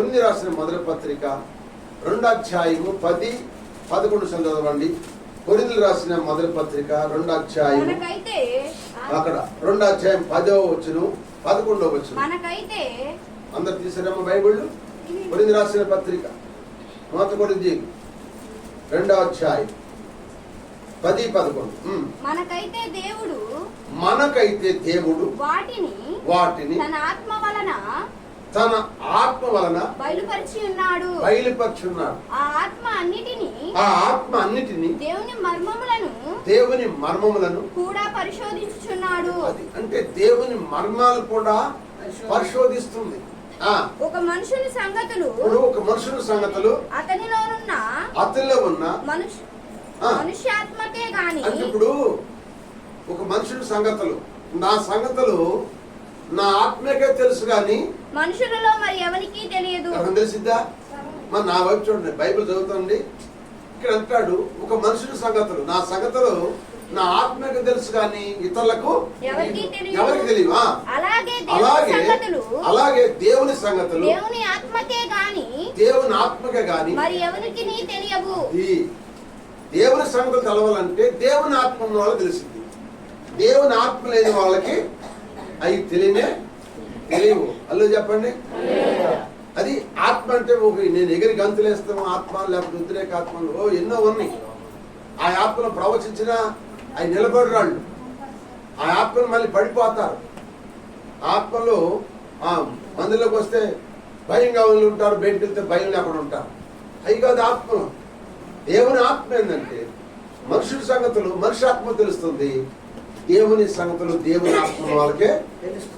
కొన్ని రాసిన మొదటి పత్రిక రెండు అధ్యాయము పది పదకొండు చదవండి. కొరిందులు రాసిన మొదటి పత్రిక రెండు అధ్యాయము మనకైతే అక్కడ రెండు అధ్యాయం పదో వచ్చును పదకొండో వచ్చును అందరు తీసారమ్మ బైబిళ్ళు? కొరింది రాసిన పత్రిక. మొదటి కొరింది రెండో అధ్యాయం పది పదకొండు. మనకైతే దేవుడు మనకైతే దేవుడు వాటిని వాటిని తన ఆత్మ వలన తన ఆత్మ వలన బయలుపరిచి ఉన్నాడు బయలుపరుచున్నాడు. ఆ ఆత్మ అన్నిటిని ఆ ఆత్మ అన్నిటిని దేవుని మర్మములను దేవుని మర్మములను కూడా పరిశోధించుచున్నాడు. అది అంటే దేవుని మర్మాలు కూడా పరిశోధిస్తుంది. ఒక మనుషుని సంగతులు ఇప్పుడు ఒక మనుషుని సంగతులు అతనిలోనున్న అతనిలో ఉన్న మనుషు. మనుష్యాత్మకే గాని అంటే ఇప్పుడు ఒక మనుషుని సంగతులు. నా సంగతులు నా ఆత్మకే తెలుసు కానీ మనుషులలో మరి ఎవరికి తెలియదు? తెలిసిద్దా? మరి నా వైపు చూడండి బైబిల్ చదువుతుంది. ఇక్కడ అంటాడు ఒక మనుషుని సంగతులు. నా సంగతులు నా ఆత్మకి తెలుసు కానీ ఇతరులకు ఎవరికి ఆ, అలాగే అలాగే దేవుని సంగతులు. దేవుని ఆత్మకే గాని దేవుని ఆత్మకే గాని మరి ఎవరికి నీ తెలియవు? ఈ దేవుని సంగతులు తెలవాలంటే దేవుని ఆత్మ ఉన్న వాళ్ళకి తెలిసింది. దేవుని ఆత్మ లేని వాళ్ళకి అవి తెలియనే తెలియవు. అల్లు చెప్పండి. అది ఆత్మ అంటే ఒక నేను ఎగిరి గంతులేస్తాము ఆత్మ లేకపోతే ఉద్రేక ఆత్మలు ఓ ఎన్నో ఉన్నాయి. ఆ ఆత్మను ప్రవచించినా అవి నిలబడరాళ్ళు. ఆ ఆత్మను మళ్ళీ పడిపోతారు. ఆత్మలో ఆ మందులోకి వస్తే భయంగా వాళ్ళు ఉంటారు బయటకు వెళ్తే భయం లేకుండా ఉంటారు. అవి కాదు ఆత్మలు. దేవుని ఆత్మ ఏంటంటే మనుషుల సంగతులు మనిషి ఆత్మ తెలుస్తుంది. దేవుని సంగతులు దేవుని ఆత్మ వాళ్ళకే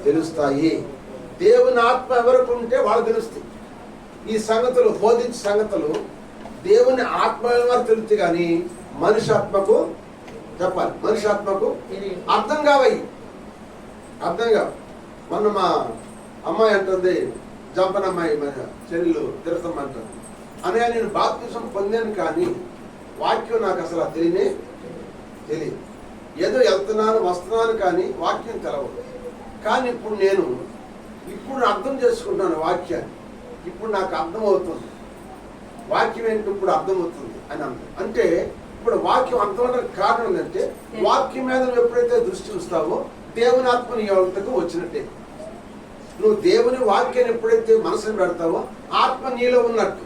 తెలుస్తాయి. దేవుని ఆత్మ ఎవరికి ఉంటే వాళ్ళు తెలుస్తాయి. ఈ సంగతులు బోధించే సంగతులు దేవుని ఆత్మ వారు తెలుస్తుంది కానీ మనిషి ఆత్మకు చెప్పాలి. మనిషి ఆత్మకు అర్థం కావయి అర్థం కావు మొన్న మా అమ్మాయి అంటుంది జంపన అమ్మాయి మన చెల్లెలు తిరుతమ్మ అంటుంది. అనే నేను బాప్తిసం పొందాను కానీ వాక్యం నాకు అసలు తెలియనే తెలియదు. ఏదో వెళ్తున్నాను వస్తున్నాను కానీ వాక్యం తెలవదు. కానీ ఇప్పుడు నేను ఇప్పుడు అర్థం చేసుకుంటాను వాక్యాన్ని. ఇప్పుడు నాకు అర్థం అవుతుంది వాక్యం ఏంటి ఇప్పుడు అర్థమవుతుంది అని అంటారు అంటే ఇప్పుడు వాక్యం అర్థమవడానికి కారణం ఏంటంటే వాక్యం మీద నువ్వు ఎప్పుడైతే దృష్టి ఉంచుతావో దేవుని ఆత్మ నీ వచ్చినట్టే. నువ్వు దేవుని వాక్యాన్ని ఎప్పుడైతే మనసుని పెడతావో ఆత్మ నీలో ఉన్నట్టు.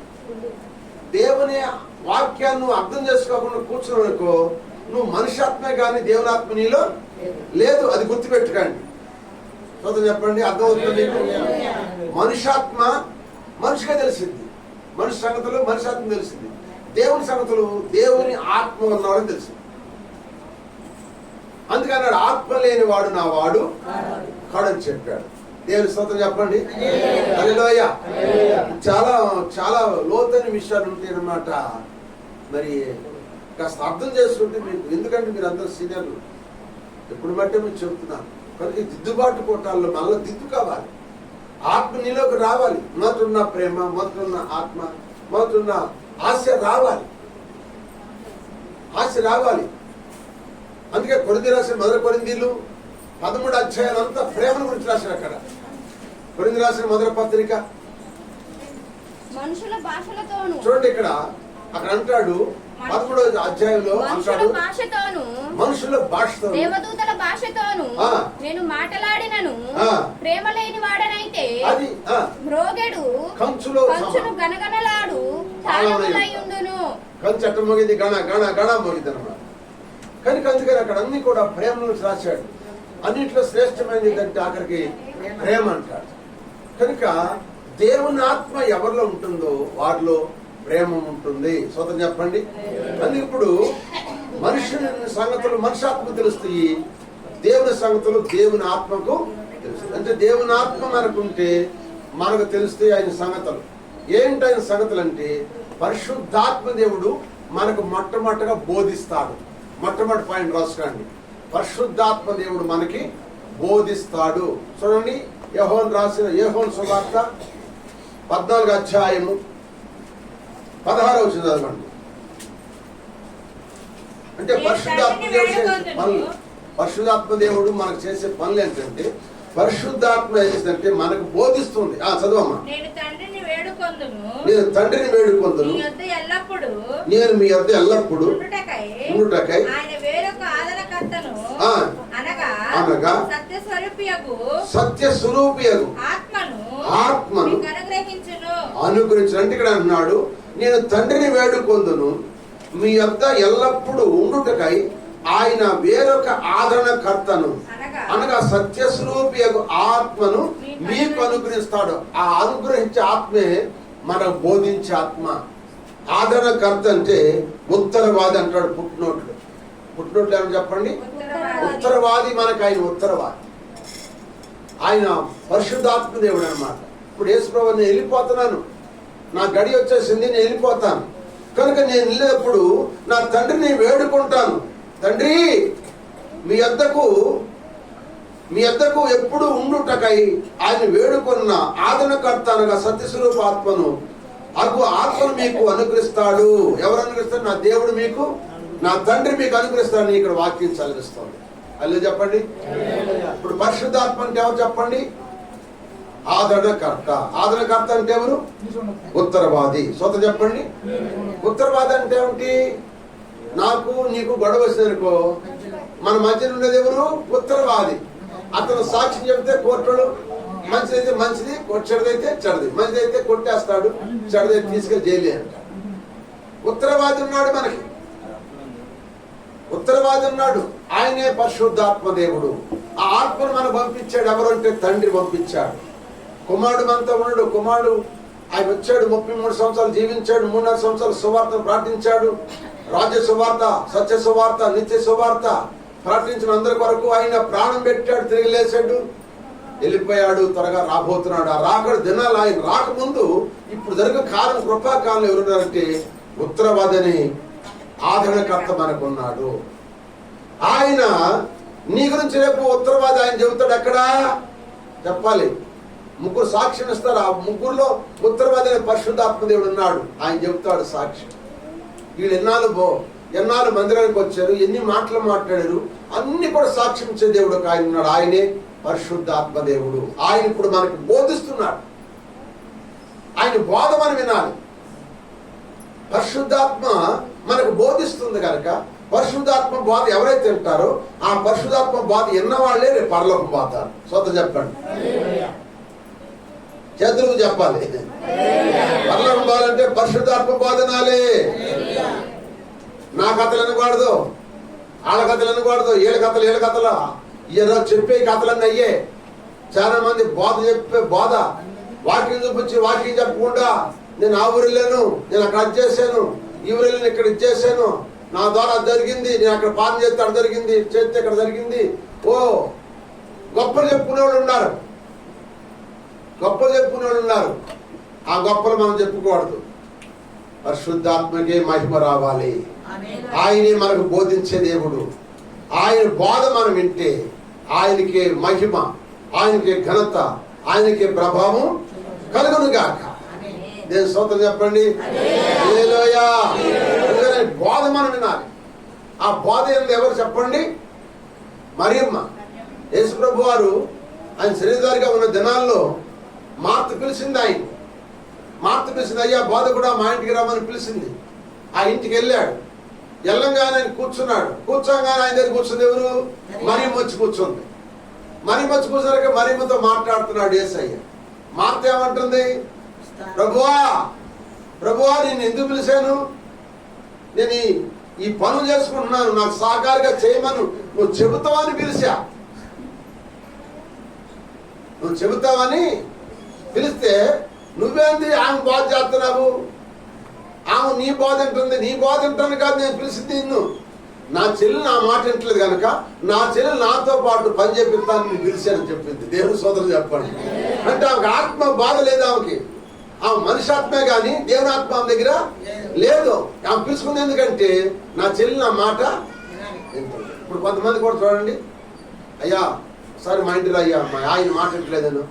దేవుని వాక్యాన్ని నువ్వు అర్థం చేసుకోకుండా కూర్చున్నావు నువ్వు మనిషి ఆత్మే కానీ దేవుని ఆత్మ నీలో లేదు. అది గుర్తుపెట్టుకోండి. చదువు చెప్పండి అర్థమవుతుంది? మనుషాత్మ మనిషిగా తెలిసింది. మనిషి సంగతులు మనిషి ఆత్మ తెలిసింది. దేవుని సంగతులు దేవుని ఆత్మ ఉన్నవాడని తెలిసింది. అందుకని ఆత్మ లేని వాడు నా వాడు కాడని చెప్పాడు. దేవుని స్తోత్రం చెప్పండి. హల్లెలూయ. చాలా చాలా లోతైన విషయాలు ఉంటాయి అన్నమాట. మరి కాస్త అర్థం చేసుకుంటే మీకు ఎందుకంటే మీరు అందరు సీనియర్లు. ఎప్పుడు బట్టే మీకు చెప్తున్నాను కనుక దిద్దుబాటు కోటాల్లో మళ్ళీ దిద్దు కావాలి. ఆత్మ నీలోకి రావాలి. మొదటున్న ప్రేమ మొదటున్న ఆత్మ మొదటున్న ఆశ రావాలి. ఆశ రావాలి. అందుకే కొరింది రాసిన మొదటి కొరిందీలు పదమూడు అధ్యాయాలు అంతా ప్రేమను గురించి రాశారు అక్కడ. కొరింది రాసిన మొదటి పత్రిక. చూడండి ఇక్కడ అక్కడ అంటాడు పదమూడో అధ్యాయంలో అంటాడు. భాషతోను మనుషుల భాషతో దేవదూతల భాషతోను. నేను మాట్లాడినను. ప్రేమ లేని వాడనైతే అది మ్రోగెడు కంచులో కంచును. గనగనలాడు తాళములై తాళములై ఉండును కంచెట్ట మోగింది? గణ గణ గణ మోగింది అనమాట కనుక అందుకని అక్కడ అన్ని కూడా ప్రేమను రాశాడు. అన్నిట్లో శ్రేష్టమైనది ఏంటంటే ఆఖరికి ప్రేమ అంటాడు. కనుక దేవుని ఆత్మ ఎవరిలో ఉంటుందో వారిలో ప్రేమ ఉంటుంది. సోదరు చెప్పండి. అందుకే ఇప్పుడు మనుషుని సంగతులు మనిషి ఆత్మ తెలుస్తాయి. దేవుని సంగతులు దేవుని ఆత్మకు తెలుస్తాయి. అంటే దేవుని ఆత్మ మనకుంటే మనకు తెలుస్తాయి ఆయన సంగతులు. ఏంటి ఆయన సంగతులు అంటే పరిశుద్ధాత్మ దేవుడు మనకు మొట్టమొదటిగా బోధిస్తాడు. మొట్టమొదటి పాయింట్ రాసుకోండి. పరిశుద్ధాత్మ దేవుడు మనకి బోధిస్తాడు. చూడండి యహోన్ రాసిన యహోన్ సువార్త పద్నాలుగు అధ్యాయము పదహారు వచ్చింది చదవండి అంటే పరిశుద్ధాత్మ దేవుడు పనులు. పరిశుద్ధాత్మ దేవుడు మనకు చేసే పనులు ఏంటంటే పరిశుద్ధాత్మ ఏంటంటే మనకు బోధిస్తుంది. ఆ చదవమ్మా. నేను తండ్రిని వేడుకొందును. నేను మీ వద్ద ఎల్లప్పుడూ ఉండుటకై ఉండుటకై ఆయన వేరొక ఆదరణకర్తను ఆ, అనగా అనగా సత్య స్వరూపియగు సత్య స్వరూపియగు ఆత్మను ఆత్మను అనుగ్రహించును. అంటే ఇక్కడ అంటున్నాడు నేను తండ్రిని వేడుకొందును. మీ యొద్ద ఎల్లప్పుడూ ఉండుటకై ఆయన వేరొక ఆదరణకర్తను అనగా అనగా సత్యస్వరూపి ఆత్మను మీకు అనుగ్రహిస్తాడు. ఆ అనుగ్రహించే ఆత్మే మనకు బోధించే ఆత్మ. ఆదరణకర్త అంటే ఉత్తరవాది అంటాడు పుట్టినోట్లు పుట్టినోట్లు ఏమని చెప్పండి? ఉత్తరవాది. మనకు ఆయన ఉత్తరవాది. ఆయన పరిశుద్ధాత్మ దేవుడు అనమాట ఇప్పుడు నేను వెళ్ళిపోతున్నాను. నా గడి వచ్చేసింది నేను వెళ్ళిపోతాను. కనుక నేను వెళ్ళేటప్పుడు నా తండ్రిని వేడుకుంటాను. తండ్రి మీ వద్దకు మీ వద్దకు ఎప్పుడు ఉండుటకై ఆయన వేడుకున్న ఆదరణకర్త అనగా సత్యస్వరూప ఆత్మను అగు ఆత్మను మీకు అనుగ్రహిస్తాడు. ఎవరు అనుగ్రహిస్తారు? నా దేవుడు మీకు నా తండ్రి మీకు అనుగ్రహిస్తాడని ఇక్కడ వాక్యం చదివిస్తోంది అల్లు చెప్పండి. ఇప్పుడు పరిశుద్ధాత్మ అంటే ఎవరు చెప్పండి? ఆదరణకర్త. ఆదరణకర్త అంటే ఎవరు? ఉత్తరవాది. సొంత చెప్పండి. ఉత్తరవాది అంటే ఏమిటి? నాకు నీకు గొడవ వచ్చిందనుకో మన మధ్యన ఉండేది ఎవరు? ఉత్తరవాది. అతను సాక్షి చెబితే కోర్టులు మంచిదైతే మంచిది చెడదైతే చెడది మంచిదైతే కొట్టేస్తాడు చెడదైతే తీసుకెళ్ళి జైలు అంటాడు ఉత్తరవాది ఉన్నాడు మనకి. ఉత్తరవాది ఉన్నాడు. ఆయనే పరిశుద్ధాత్మ దేవుడు. ఆ ఆత్మను మనకు పంపించాడు ఎవరంటే తండ్రి పంపించాడు. కుమారుడు మనతో ఉన్నాడు కుమారుడు ఆయన వచ్చాడు ముప్పై మూడు సంవత్సరాలు జీవించాడు మూడున్నర సంవత్సరాలు సువార్తను ప్రార్థించాడు. రాజ్య సువార్త సత్య సువార్త నిత్య సువార్త ప్రకటించిన అందరి కొరకు ఆయన ప్రాణం పెట్టాడు తిరిగి లేచాడు. వెళ్ళిపోయాడు త్వరగా రాబోతున్నాడు. ఆ రాకడు దినాలు ఆయన రాకముందు ఇప్పుడు జరిగే కాలం కృపాకాలం ఎవరున్నారంటే ఉత్తరవాదని ఆదరణకర్త మనకున్నాడు. ఆయన నీ గురించి రేపు ఉత్తరవాది ఆయన చెబుతాడు ఎక్కడా? చెప్పాలి. ముగ్గురు సాక్ష్యం ఇస్తారు. ఆ ముగ్గురులో ఉత్తరవాదైన పరిశుద్ధాత్మదేవుడు పరిశుద్ధాత్మ దేవుడు ఉన్నాడు. ఆయన చెబుతాడు సాక్ష్యం వీళ్ళు ఎన్నాళ్ళు బో ఎన్నాళ్ళు మందిరానికి వచ్చారు ఎన్ని మాటలు మాట్లాడారు అన్ని కూడా సాక్ష్యం ఇచ్చే దేవుడు ఒక ఆయన ఉన్నాడు. ఆయనే పరిశుద్ధాత్మదేవుడు ఆయన ఇప్పుడు మనకి బోధిస్తున్నాడు. ఆయన బోధ మనం వినాలి. పరిశుద్ధాత్మ మనకు బోధిస్తుంది కనుక పరిశుద్ధాత్మ బోధ ఎవరైతే ఉంటారో ఆ పరిశుద్ధాత్మ బాధ ఎన్నవాళ్ళే రేపు పరలోకం పోతారు. సొంత చెప్పండి. చేతులకు చెప్పాలి. పరలోకం పోవాలంటే పరిశుద్ధాత్మ బోధనాలే. నా కథలు అనకూడదు వాళ్ళ కథలు అనకూడదు ఏళ్ళ కథలు ఏళ్ళ కథలు. ఏదో చెప్పే కథలన్నీ అయ్యే. చాలా మంది బోధ చెప్పే బోధ. వాకింగ్ చూపించి వాకింగ్ చెప్పకుండా నేను ఆ ఊరు వెళ్ళాను నేను అక్కడ అది చేశాను ఈ ఊరు వెళ్ళాను ఇక్కడ ఇది చేశాను. నా ద్వారా జరిగింది నేను అక్కడ పాలన చేస్తే అక్కడ జరిగింది చేస్తే ఇక్కడ జరిగింది. ఓ గొప్పలు చెప్పుకునే వాళ్ళు ఉన్నారు. గొప్పలు చెప్పుకునే వాళ్ళు ఉన్నారు. ఆ గొప్పలు మనం చెప్పుకోకూడదు. పరిశుద్ధాత్మకే మహిమ రావాలి. ఆయనే మనకు బోధించే దేవుడు. ఆయన బోధ మనం వింటే ఆయనకే మహిమ ఆయనకే ఘనత ఆయనకే ప్రభావం కలుగును గాక. నేను స్తోత్రం చెప్పండి? బోధ మనం వినాలి. ఆ బోధ ఏంది ఎవరు చెప్పండి? మరియమ్మ. యేసుప్రభు వారు ఆయన శరీరదారిగా ఉన్న దినాల్లో మార్త పిలిచింది ఆయన. మార్త పిలిచింది అయ్యా బోధ కూడా మా ఇంటికి రమ్మని పిలిచింది ఆ ఇంటికి వెళ్ళాడు. వెళ్ళంగానే ఆయన కూర్చున్నాడు. కూర్చోగానే ఆయన దగ్గర కూర్చుంది ఎవరు? మరియమ్మ వచ్చి కూర్చుంది. మరియమ్మ వచ్చి కూర్చున్నాక మరియమ్మతో మాట్లాడుతున్నాడు ఏసయ్య. మార్త ఏమంటుంది? ప్రభువా ప్రభువా నేను ఎందుకు పిలిచాను? నేను ఈ- ఈ పనులు చేసుకుంటున్నాను. నాకు సహకారిగా చేయమను. నువ్వు చెబుతావని పిలిచా. నువ్వు చెబుతావని పిలిస్తే నువ్వేంది? ఆమె బాధ చేస్తున్నావు? ఆమె నీ బాధ ఉంటుంది నీ బాధ ఉంటాను కాదు నేను పిలిచింది నిన్ను. నా చెల్లి నా మాట వింటలేదు కనుక నా చెల్లి నాతో పాటు పని చేపిస్తాను నేను పిలిచానని చెప్పింది. దేవుని సోదరు చెప్పండి. అంటే ఆమెకు ఆత్మ బాధ లేదు ఆమెకి. ఆమె మనిషి కానీ దేవుని ఆత్మ ఆమె దగ్గర లేదు. ఆమె పిలుచుకుంది ఎందుకంటే నా చెల్లి నా మాట ఇప్పుడు కొంతమంది కూడా చూడండి. అయ్యా ఒకసారి మా ఇంటిలో అయ్యా మా ఆయన మాట్లాడలేదను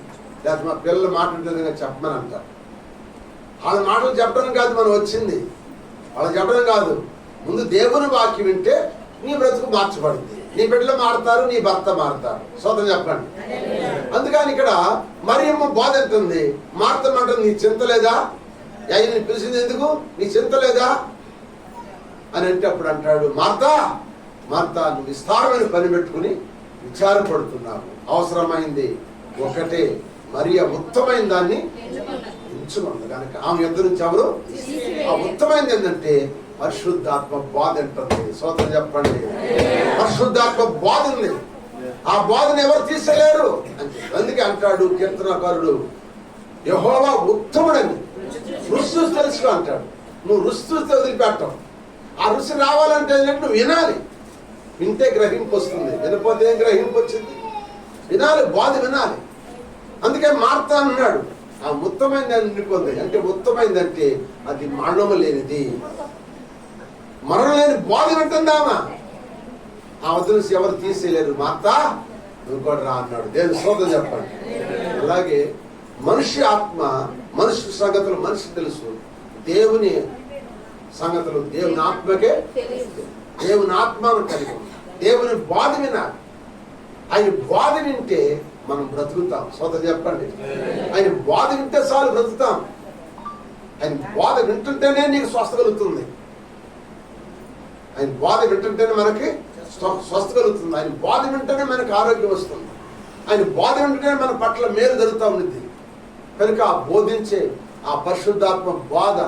లేకపోతే మా పిల్లలు మాట్లాడలేదని చెప్పమని అంటారు వాళ్ళ మాటలు చెప్పడం కాదు మనం వచ్చింది. వాళ్ళు చెప్పడం కాదు. ముందు దేవుని వాక్యం వింటే నీ బ్రతుకు మార్చబడింది. నీ బిడ్డలు మారుతారు నీ భర్త మారుతారు. సోదరు చెప్పండి. అందుకని ఇక్కడ మరియమ్మ బాధ ఎంతుంది మార్తమంటుంది నీ చింత లేదా? ఆయన పిలిచింది ఎందుకు? నీ చింత లేదా? అని అంటే అప్పుడు అంటాడు మార్తా మార్తా నువ్వు విస్తారమైన పని పెట్టుకుని విచారపడుతున్నావు. అవసరమైంది ఒకటే. మరియ ఉత్తమైన దాన్ని ఎంచుకుంది కనుక ఆమె యొద్ద నుంచి ఎవరు? ఆ ఉత్తమైనది ఏంటంటే పరిశుద్ధాత్మ బాధ ఉంటుంది సోదరు చెప్పండి. పరిశుద్ధాత్మ బాధ ఉంది. ఆ బాధను ఎవరు తీసేలేరు అందుకే అంటాడు కీర్తనకారుడు యహోవా ఉత్తముడని. రుచి తెలుసుకో అంటాడు. నువ్వు రుచి వదిలిపెట్టవు. ఆ రుచి రావాలంటే నువ్వు వినాలి. వింటే గ్రహింపు వస్తుంది. వినపోతే ఏం గ్రహింపు వచ్చింది? వినాలి బాధ వినాలి. అందుకే మార్తా అన్నాడు. ఆ ఉత్తమైంది అని అంటే ఉత్తమైంది అంటే అది మరణము లేనిది. మరణం లేని బాధ పెట్టిందామా ఆ వద్ద ఎవరు తీసేయలేరు? మార్తా నువ్వు కూడా రా అన్నాడు. దేవుని శోధన చెప్పండి. అలాగే మనిషి ఆత్మ మనిషి సంగతులు మనిషి తెలుసు. దేవుని సంగతులు దేవుని ఆత్మకే దేవుని ఆత్మను కలిగి దేవుని బాధ వినాలి. ఆయన బాధ వింటే మనం బ్రతుకుతాం. సోదరు చెప్పండి. ఆయన బాధ వింటే చాలు బ్రతుకుతాం. ఆయన బాధ వింటుంటేనే నీకు స్వస్థ కలుగుతుంది. ఆయన బాధ వింటుంటేనే మనకి స్వ- స్వస్థ కలుగుతుంది. ఆయన బాధ వింటేనే మనకి ఆరోగ్యం వస్తుంది. ఆయన బాధ వింటేనే మన పట్ల మేలు జరుగుతూ ఉంది కనుక ఆ బోధించే ఆ పరిశుద్ధాత్మ బాధ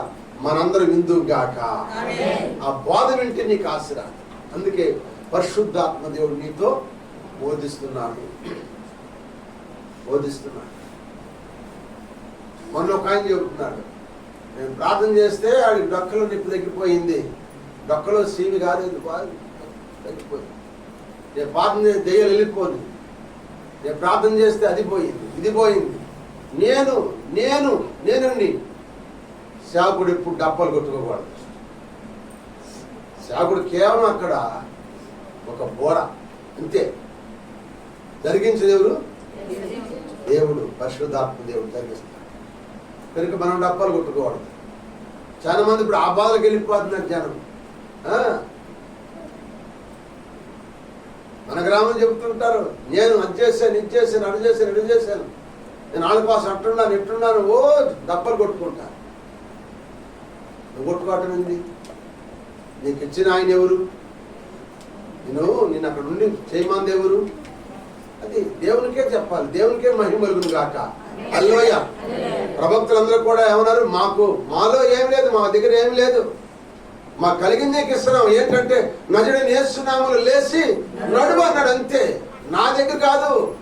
మనందరం విందుగాక ఆ బాధ వింటే నీకు ఆశరా అందుకే పరిశుద్ధాత్మ దేవుడు నీతో బోధిస్తున్నాడు. బోధిస్తున్నాడు. మొన్న ఒక ఆయన చెబుతున్నాడు నేను ప్రార్థన చేస్తే ఆడి డొక్కలో నిప్పు తగ్గిపోయింది. డొక్కలో సీవి కాలేదు తగ్గిపోయింది. నేను ప్రార్థన చేసి దెయ్యాలు వెళ్ళిపోయింది. నేను ప్రార్థన చేస్తే అది పోయింది ఇది పోయింది. నేను నేను నేనండి శాకుడు ఎప్పుడు డప్పలు కొట్టుకోకూడదు. శాకుడు కేవలం అక్కడ ఒక బోర అంతే. జరిగించేది ఎవరు? దేవుడు పరిశుద్ధాత్మ దేవుడు తగ్గిస్తాడు. కనుక మనం డప్పాలు కొట్టుకోవడం చాలా మంది ఇప్పుడు ఆ బాధలకు వెళ్ళిపోతున్నారు జనం. మన గ్రామం చెబుతుంటారు నేను అది చేశాను ఇది చేశాను అడు చేశాను ఇడు చేశాను. నేను ఆళ్ళ అట్టున్నాను ఇట్టున్నాను ఓ డప్పలు కొట్టుకుంటాను నువ్వు కొట్టుకోవటం ఏంది? నీకు ఇచ్చిన ఆయన ఎవరు? నేను నేను అక్కడ నుండి చేయమంది ఎవరు? అది దేవునికే చెప్పాలి. దేవునికే మహిమలుగును గాక. అల్లోయ ప్రభక్తులందరూ కూడా ఏమన్నారు? మాకు మాలో ఏం లేదు మా దగ్గర ఏం లేదు. మా కలిగిందే ఇస్తున్నాం. ఏంటంటే నజుడిని వేస్తున్నాములు లేచి నడువు అన్నాడు అంతే. నా దగ్గర కాదు.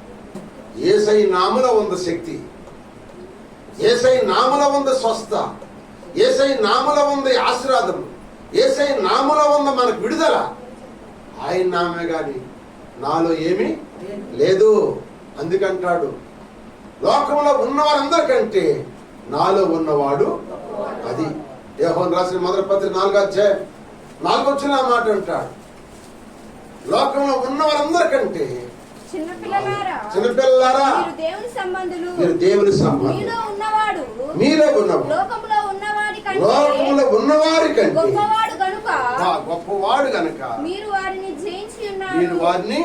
ఏసై నామలో ఉంది శక్తి. ఏసై నామలో ఉంది స్వస్థ. ఏసై నామలో ఉంది ఆశీర్వాదం. ఏసై నాములో ఉంది మనకు విడుదల. ఆయన నామే కానీ నాలో ఏమీ లేదు అందుకంటాడు లోకంలో ఉన్నవారందరికంటే నాలో ఉన్నవాడు అది. యోహోన్ రాసిన మొదటి పత్రిక నాలుగు అధ్యాయం నాలుగు వచ్చిన మాట అంటాడు. లోకంలో ఉన్నవారందరికంటే చిన్నపిల్లలారా మీరు దేవుని సంబంధులు. సంబంధం మీలో ఉన్నవాడు లోకంలో ఉన్నవారి కంటే గొప్పవాడు గనుక మీరు వారిని మీరు వారిని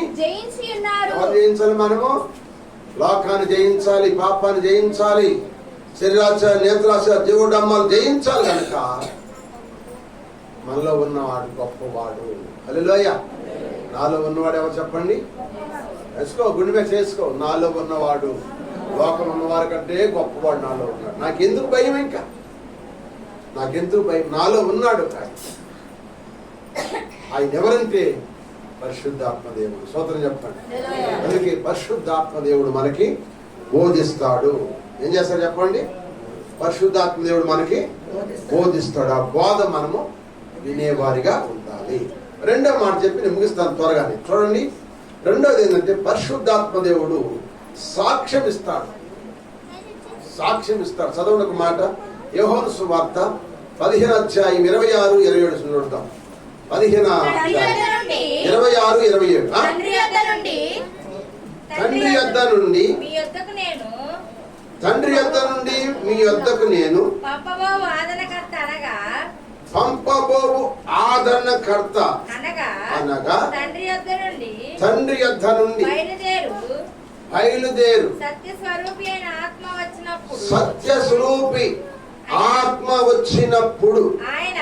జయించాలి మనము. లోకాన్ని జయించాలి పాపాన్ని జయించాలి. శరీరాశ నేత్రాశ దేవుడు అమ్మాలు జయించాలి కనుక మనలో ఉన్నవాడు గొప్పవాడు. హలోయ నాలో ఉన్నవాడు ఎవరు చెప్పండి? వేసుకో గుండె మీద చేసుకో. నాలో ఉన్నవాడు లోకం ఉన్నవారి కంటే గొప్పవాడు నాలో ఉన్నాడు. నాకెందుకు భయం ఇంకా? నాకెందుకు భయం? నాలో ఉన్నాడు ఆయన ఎవరంటే పరిశుద్ధాత్మ దేవుడు సోదరం చెప్పండి అందుకే పరిశుద్ధాత్మ దేవుడు మనకి బోధిస్తాడు. ఏం చేస్తాడు చెప్పండి? పరిశుద్ధాత్మ దేవుడు మనకి బోధిస్తాడు. ఆ బోధ మనము వినేవారిగా ఉండాలి. రెండో మాట చెప్పి నేను ముగిస్తాను త్వరగానే. చూడండి. రెండోది ఏంటంటే పరిశుద్ధాత్మ దేవుడు సాక్ష్యం ఇస్తాడు. సాక్ష్యం ఇస్తాడు. చదవని ఒక మాట. యోహోను సువార్త పదిహేను అధ్యాయం ఇరవై ఆరు ఇరవై ఏడు చూడతాం పదిహేను నుండి ఇరవై ఆరు ఇరవై ఏడు? తండ్రి యొద్ద నుండి తండ్రి యొద్ద నుండి మీ యొద్దకు నేను తండ్రి యొద్ద నుండి మీ యొద్దకు నేను పంపబోవు ఆదరణకర్త అనగా పంపబోవు ఆదరణకర్త అనగా అనగా తండ్రి యొద్ద నుండి తండ్రి యొద్ద నుండి బయలుదేరు బయలుదేరు సత్య స్వరూపి అయిన ఆత్మ వచ్చినప్పుడు సత్య స్వరూపి ఆత్మ వచ్చినప్పుడు ఆయన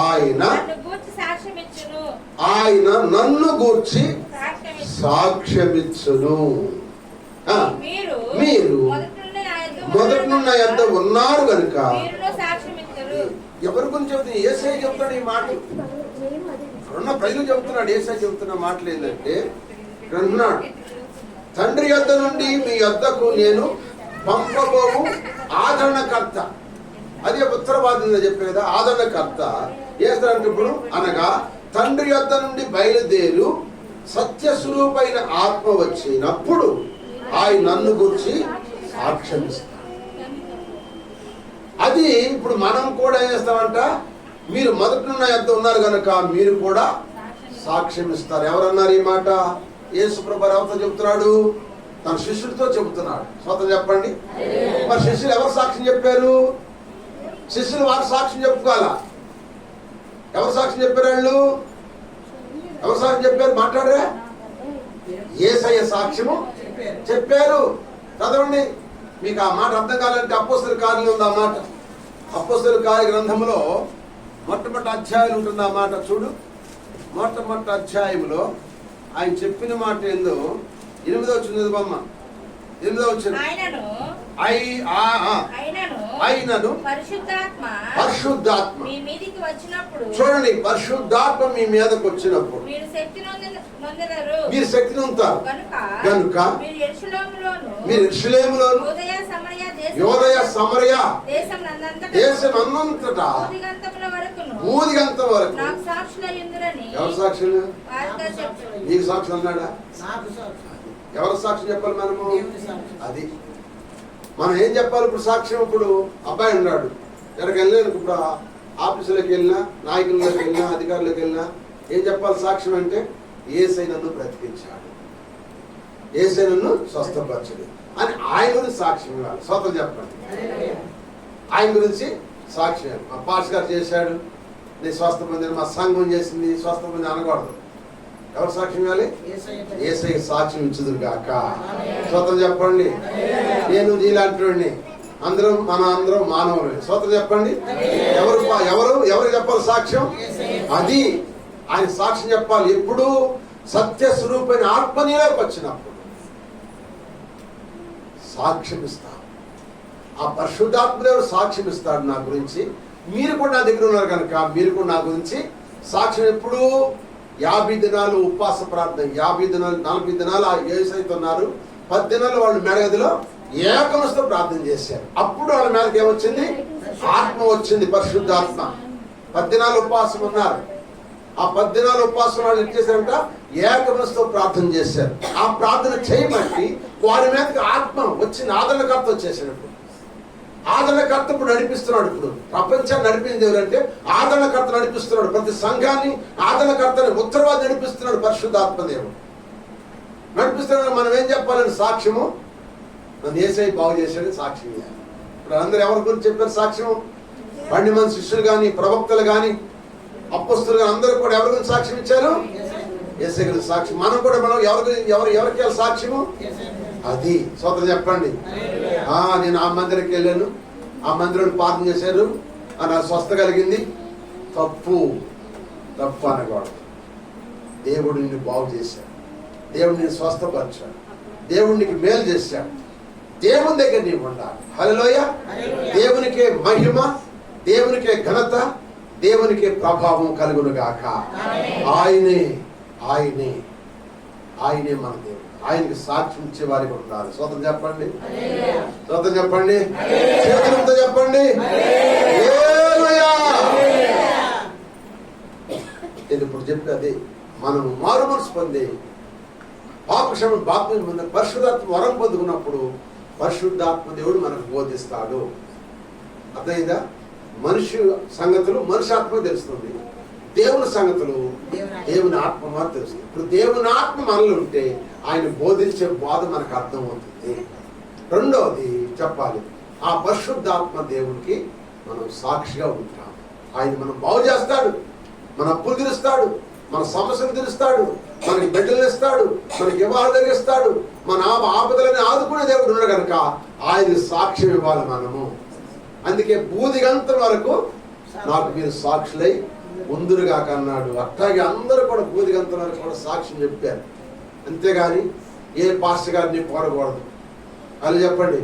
ఆయన నన్ను గూర్చి సాక్ష్యం ఇచ్చును ఆయన నన్ను గూర్చి. సాక్ష్యమిచ్చును. ఆ, మీరు మొదటి నుండి యొద్ద ఉన్నారు కనుక ఎవరి గురించి చెబుతుంది? ఏసై చెప్తాడు ఈ మాట. ఉన్న ప్రజలు చెబుతున్నాడు ఏసై చెబుతున్న మాటలు ఏంటంటే ఉన్నాడు తండ్రి యొద్ద నుండి మీ యొద్దకు నేను పంపబోవు ఆదరణకర్త. అదే ఉత్తరవాదిగా చెప్పే కదా ఆదరణకర్త. ఏస్తారంటే ఇప్పుడు అనగా తండ్రి యొద్ద నుండి బయలుదేరు సత్యస్వరూపైన ఆత్మ వచ్చినప్పుడు ఆయన నన్ను గురించి సాక్ష్యమిస్తాడు అది ఇప్పుడు మనం కూడా ఏం చేస్తామంట? మీరు మొదటి ఉన్న ఎంత ఉన్నారు కనుక మీరు కూడా సాక్ష్యం ఇస్తారు ఎవరన్నారు ఈ మాట? యేసుప్రభు ఎవరితో చెబుతున్నాడు. తన శిష్యుడితో చెబుతున్నాడు. స్వతం చెప్పండి. మరి శిష్యులు ఎవరు సాక్ష్యం చెప్పారు? శిష్యులు వారు సాక్ష్యం చెప్పుకోవాలా? ఎవరు సాక్ష్యం చెప్పారు వాళ్ళు? ఎవరు సాక్ష్యం చెప్పారు? మాట్లాడరా? ఏసయ్య సాక్ష్యము చెప్పారు. చదవండి. మీకు ఆ మాట అర్థం కాలంటే అప్పస్తుల కార్యం ఉంది ఆ మాట. అప్పస్తుల కార్య గ్రంథంలో మొట్టమొదటి అధ్యాయం ఉంటుంది ఆ మాట చూడు. మొట్టమొదటి అధ్యాయంలో ఆయన చెప్పిన మాట ఏందో ఎనిమిదో చిన్నది బొమ్మ ఎనిమిదో ఆయనను. పరిశుద్ధాత్మ పరిశుద్ధాత్మ. మీ మీదికి వచ్చినప్పుడు చూడండి పరిశుద్ధాత్మ మీ మీదకి వచ్చినప్పుడు. మీరు శక్తి నొందినరు. మీరు శక్తిని ఉంటారు కనుక గనుక మీరు ఎరుషులేములోను మీరు ఇర్షులేములోను యోదయ సమరయ దేశం యోదయ సమరయ దేశం నందంతటా దేశం అన్నంతటా భూదిగంతముల వరకు. నాకు సాక్షులయ్యుందురని ఎవరు సాక్షులు? నీకు సాక్షి అన్నాడా నాకు ఎవరు సాక్షి చెప్పాలి మనము. అది. మనం ఏం చెప్పాలి ఇప్పుడు సాక్ష్యం ఇప్పుడు అబ్బాయి ఉన్నాడు. ఎక్కడికి వెళ్ళాను ఇప్పుడు ఆఫీసులోకి వెళ్ళినా నాయకుల్లోకి వెళ్ళినా అధికారులకు వెళ్ళినా ఏం చెప్పాలి సాక్ష్యం అంటే ఏసై నన్ను బ్రతికించాడు. ఏసై నన్ను స్వస్థపరచడు. అని ఆయన గురించి సాక్ష్యం ఇవ్వాలి. స్వతం చెప్పండి. ఆయన గురించి సాక్ష్యం మా పాస్ గారు చేశాడు. నేను స్వస్థ పొందాను మా సంఘం చేసింది. స్వస్థ పొంది అనకూడదు. ఎవరు సాక్ష్యం ఇవ్వాలి? ఏసై సాక్ష్యం ఇచ్చుదురు కాక స్వతం చెప్పండి. నేను నీలాంటి అందరం మన అందరం మానవులు స్వతం చెప్పండి. ఎవరు ఎవరు? ఎవరు చెప్పాలి సాక్ష్యం? అది ఆయన సాక్ష్యం చెప్పాలి. ఎప్పుడు సత్య స్వరూపమైన ఆత్మ నీలోకి వచ్చినప్పుడు సాక్ష్యం ఇస్తాం ఆ పరిశుద్ధాత్మదేవుడు సాక్ష్యం ఇస్తాడు నా గురించి. మీరు కూడా నా దగ్గర ఉన్నారు కనుక మీరు కూడా నా గురించి సాక్ష్యం ఎప్పుడు యాభై దినాలు ఉపవాస ప్రార్థన యాభై దినాలు నలభై దినాలు ఆ ఏసైతే ఉన్నారు. పది దినాలు వాళ్ళు మెడగదిలో ఏకమస్తో ప్రార్థన చేశారు. అప్పుడు వాళ్ళ మీదకి ఏమొచ్చింది? ఆత్మ వచ్చింది పరిశుద్ధాత్మ. పద్దినాలు ఉపవాసం ఉన్నారు. ఆ పద్దినాలు ఉపవాసం వాళ్ళు ఏం చేశారంట? ఏకమస్తో ప్రార్థన చేశారు. ఆ ప్రార్థన చేయబట్టి వారి మీదకి ఆత్మ వచ్చిన ఆదరణకర్త వచ్చేసినప్పుడు. ఆదరణకర్త ఇప్పుడు నడిపిస్తున్నాడు ఇప్పుడు. ప్రపంచాన్ని నడిపింది ఎవరంటే ఆదరణకర్త నడిపిస్తున్నాడు. ప్రతి సంఘాన్ని ఆదరణకర్తని ఉత్తరవాది నడిపిస్తున్నాడు పరిశుద్ధాత్మదేవుడు నడిపిస్తున్నాడు. మనం ఏం చెప్పాలని సాక్ష్యము? మన ఏసై బాగు చేశాడని సాక్ష్యం ఇవ్వాలి ఇప్పుడు అందరూ ఎవరి గురించి చెప్పారు సాక్ష్యం బండి మన శిష్యులు కానీ ప్రవక్తలు కానీ అప్పస్తులు కానీ అందరూ కూడా ఎవరి గురించి సాక్ష్యం ఇచ్చారు? ఏసై గురించి సాక్ష్యం. మనం కూడా మనం ఎవరి ఎవరు ఎవరికి సాక్ష్యము? అది సోదరు చెప్పండి. నేను ఆ మందిరికి వెళ్ళాను. ఆ మందిరంలో ప్రార్థన చేశారు. నాకు స్వస్థ కలిగింది. తప్పు తప్పు అనకూడదు. దేవుడు నిన్ను బాగు చేశాడు. దేవుడు నిన్ను స్వస్థపరిచాడు. దేవుడు నీకు మేలు చేశాడు. దేవుని దగ్గర నీవు ఉండాలి. హలోయ దేవునికే మహిమ దేవునికే ఘనత దేవునికే ప్రభావం కలుగును గాక ఆయనే ఆయనే ఆయనే మన దేవుడు. ఆయనకి సాక్ష్యం ఇచ్చే వారికి ఉండాలి స్వతం చెప్పండి. స్వతం చెప్పండి. చేతులతో చెప్పండి. నేను ఇప్పుడు చెప్పి అదే. మనం మారు మనసు పొంది పాపక్షమ బాప్తిని పొంది పరిశుద్ధాత్మ వరం పొందుకున్నప్పుడు పరిశుద్ధాత్మ దేవుడు మనకు బోధిస్తాడు. అర్థమైందా? మనిషి సంగతులు మనిషి ఆత్మ తెలుస్తుంది. దేవుని సంగతులు దేవుని ఆత్మ. మాత్రం తెలుస్తుంది ఇప్పుడు దేవుని ఆత్మ మనలో ఉంటే ఆయన బోధించే బోధ మనకు అర్థమవుతుంది. రెండవది చెప్పాలి. ఆ పరిశుద్ధాత్మ దేవునికి మనం సాక్షిగా ఉంటాం. ఆయన మనం బాగు చేస్తాడు. మన అప్పులు తీరుస్తాడు. మన సమస్యలు తీరుస్తాడు. మనకి బిడ్డలు ఇస్తాడు. మనకి వివాహం జరిగిస్తాడు. మన ఆప- ఆపదలని ఆదుకునే దేవుడు ఉన్నాడు కనుక ఆయన సాక్ష్యం ఇవ్వాలి మనము. అందుకే బూదిగంతం వరకు నాకు మీరు సాక్షులై ముందురుగా అన్నాడు అట్లాగే అందరూ కూడా బూదిగంతం వరకు కూడా సాక్ష్యం చెప్పారు. అంతేగాని ఏ పాస్టర్ గారిని పోడకూడదు? అది చెప్పండి.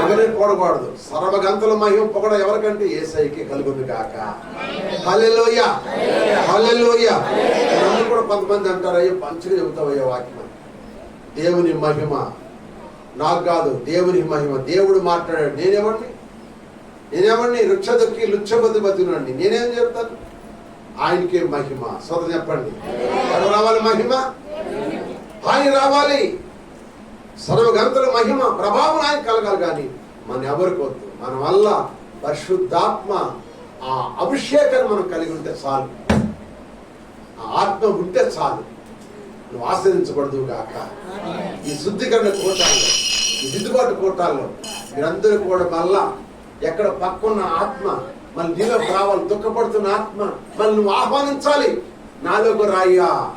ఎవరిని పోడకూడదు? సర్వగంతుల మహిమ పొగడ ఎవరికంటే? ఏసైకి కలుగుంది కాక హలెలోయ హలెలోయ నన్ను కూడా కొంతమంది అంటారు అయ్యో పంచగా చెబుతావయ్యో వాక్యం దేవుని మహిమ. నాకు కాదు దేవుని మహిమ. దేవుడు మాట్లాడాడు నేనేమండి నేనేమండి రుక్ష దొక్కి లుచ్చబద్ది బతికినండి నేనేం చెప్తాను? ఆయనకే మహిమ. సొంత చెప్పండి. ఎవరు రావాలి మహిమ? ఆయన రావాలి. సర్వగంతుల మహిమ ప్రభావం ఆయన కలగాలి కానీ మన ఎవరికి వద్దు. మన వల్ల పరిశుద్ధాత్మ ఆ అభిషేకాన్ని మనం కలిగి ఉంటే చాలు. ఆ ఆత్మ ఉంటే చాలు. నువ్వు ఆశ్రయించబడదు గాక. ఈ శుద్ధీకరణ కోటాల్లో ఈ దిద్దుబాటు కోటాల్లో మీరందరూ కూడా మళ్ళా ఎక్కడ పక్కన్న ఆత్మ మన నీలో రావాలి దుఃఖపడుతున్న ఆత్మ మనల్ని నువ్వు ఆహ్వానించాలి. నాలోకి రాయ్యా.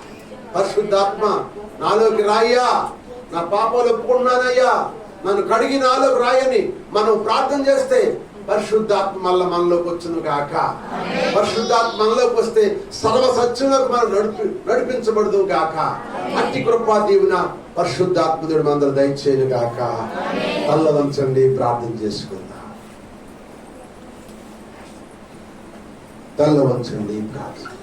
పరిశుద్ధాత్మ నాలోకి రాయ్యా. నా పాపాలు ఒప్పుకున్నానయ్యా నన్ను కడిగి నాలోకి రాయని మనం ప్రార్థన చేస్తే పరిశుద్ధాత్మ మళ్ళా మనలోకి వచ్చును గాక. పరిశుద్ధాత్మ మనలోకి వస్తే సర్వ సత్యంలోకి మనం నడిపి నడిపించబడదు గాక. అట్టి కృపా దీవున పరిశుద్ధాత్మదుడు మందరు దయచేయను గాక. తల్ల వంచండి ప్రార్థన చేసుకుందాం. Talawan sa Likas.